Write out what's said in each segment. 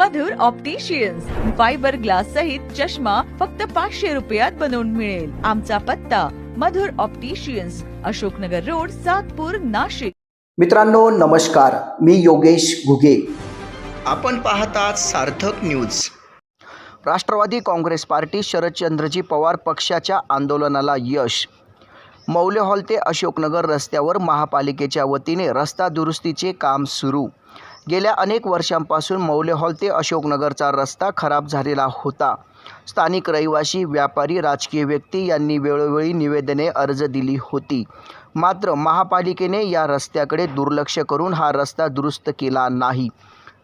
मधुर opticians fibre glass सहित चष्मा फक्त पाचशे रुपयात बनवून मिळेल. आमचा पत्ता मधुर ऑप्टिशियन्स अशोकनगर रोड सातपूर नाशिक. मित्रांनो नमस्कार. मी योगेश घुगे. आपण पाहतात सार्थक न्यूज राष्ट्रवादी काँग्रेस पार्टी शरदचंद्रजी पवार पक्षाच्या आंदोलनाला यश. मौले हॉल ते अशोकनगर रस्त्यावर महापालिकेच्या वतीने रस्ता दुरुस्तीचे काम सुरू. गेल्या अनेक वर्षांपासून मौले हॉल ते अशोकनगरचा रस्ता खराब झालेला होता. स्थानिक रहिवासी व्यापारी राजकीय व्यक्ती यांनी वेळोवेळी निवेदने अर्ज दिली होती. मात्र महापालिकेने या रस्त्याकडे दुर्लक्ष करून हा रस्ता दुरुस्त केला नाही.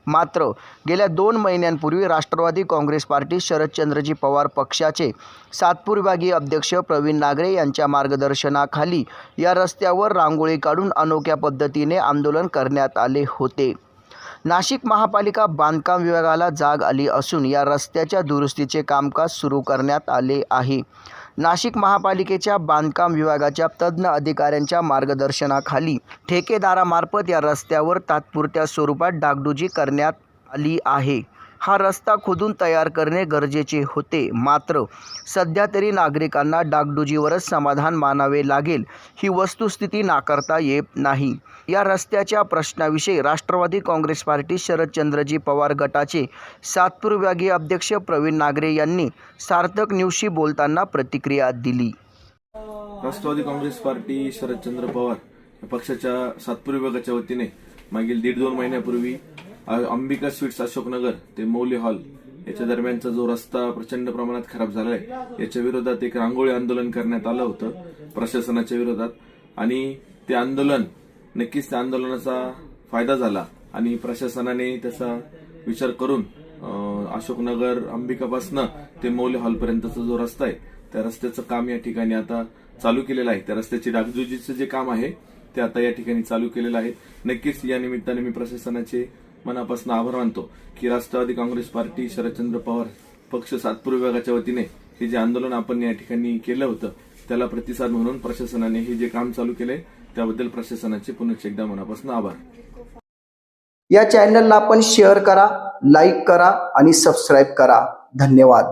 मात्र गेल्या दोन महिन्यांपूर्वी राष्ट्रवादी काँग्रेस पार्टी शरदचंद्रजी पवार पक्षाचे सातपूर विभागीय अध्यक्ष प्रवीण नागरे यांच्या मार्गदर्शनाखाली या रस्त्यावर रांगोळी काढून अनोख्या पद्धतीने आंदोलन करण्यात आले होते. नाशिक महापालिका बांधकाम विभागाला जाग आली असून या रस्त्याच्या दुरुस्तीचे कामकाज सुरू करण्यात आले आहे. नाशिक महापालिकेच्या बांधकाम विभागाच्या तज्ज्ञ अधिकाऱ्यांच्या मार्गदर्शनाखाली ठेकेदारामार्फत या रस्त्यावर तात्पुरत्या स्वरूपात डागडुजी करण्यात आली आहे. हा रस्ता खोदून तयार करणे गरजेचे होते. मात्र सध्या तरी नागरिकांना डागडुजीवरच समाधान मानावे लागेल ही वस्तुस्थिती नाकारता येत नाही. या रस्त्याच्या प्रश्नाविषयी राष्ट्रवादी काँग्रेस पार्टी शरदचंद्रजी पवार गटाचे सातपूर विभागीय अध्यक्ष प्रवीण नागरे यांनी सार्थक न्यूजशी बोलताना प्रतिक्रिया दिली. राष्ट्रवादी काँग्रेस पार्टी शरदचंद्र पवार पक्षाच्या सातपूर विभागाच्या वतीने मागील दीड दोन महिन्यापूर्वी अंबिका स्वीट्स अशोकनगर ते मौली हॉल याच्या दरम्यानचा जो रस्ता प्रचंड प्रमाणात खराब झालाय याच्या विरोधात एक रांगोळी आंदोलन करण्यात आलं होतं प्रशासनाच्या विरोधात. आणि ते आंदोलन नक्कीच त्या आंदोलनाचा फायदा झाला आणि प्रशासनाने त्याचा विचार करून अशोकनगर अंबिकापासनं ते मौली हॉलपर्यंतचा जो रस्ता आहे त्या रस्त्याचं काम या ठिकाणी आता चालू केलेलं आहे. त्या रस्त्याची डागजुजीचं जे काम आहे ते आता या ठिकाणी चालू केलेलं आहे. नक्कीच या निमित्ताने मी प्रशासनाचे मनापासून आभार मानतो की राष्ट्रवादी काँग्रेस पार्टी शरदचंद्र पवार पक्ष सातपूर विभागाच्या वतीने हे जे आंदोलन आपण या ठिकाणी केलं होतं त्याला प्रतिसाद म्हणून प्रशासनाने हे जे काम चालू केलंय त्याबद्दल प्रशासनाचे पुनश्च एकदा मनापासून आभार. या चॅनलला आपण शेअर करा लाईक करा आणि सबस्क्राईब करा. धन्यवाद.